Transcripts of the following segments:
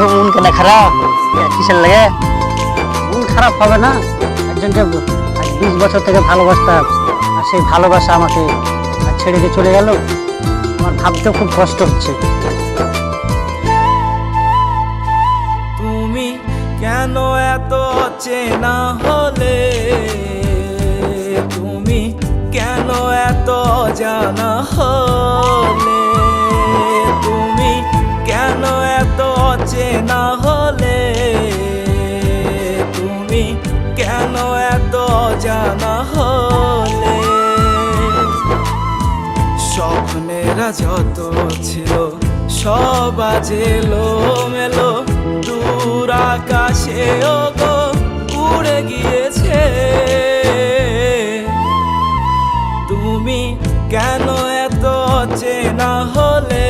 মন কেন খারাপ কিসের লাগে? খারাপ হবে না? বিশ বছর থেকে ভালোবাসতাম, আর সেই ভালোবাসা আমাকে ছেড়ে দিয়ে চলে গেল। আমার ভাবতেও খুব কষ্ট হচ্ছে। তুমি কেন এত চেনা হলে? তুমি কেন এত জানা হলে? জানা হলে স্বপ্নেরা যত ছিল, সব আজ মেলো দূর আকাশে গো উড়ে গিয়েছে। তুমি কেন এত চেনা হলে?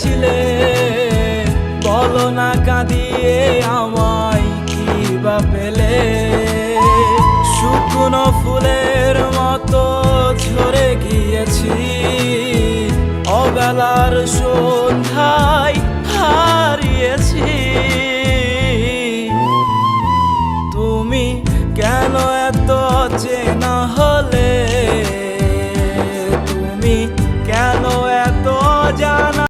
ছিলে বলো না কাঁদিয়ে আমায় কি বা পেলে। শুকনো ফুলের মতো ঝরে গিয়েছি, অবেলার সন্ধ্যায় হারিয়েছি। তুমি কেন এত চেনা হলে?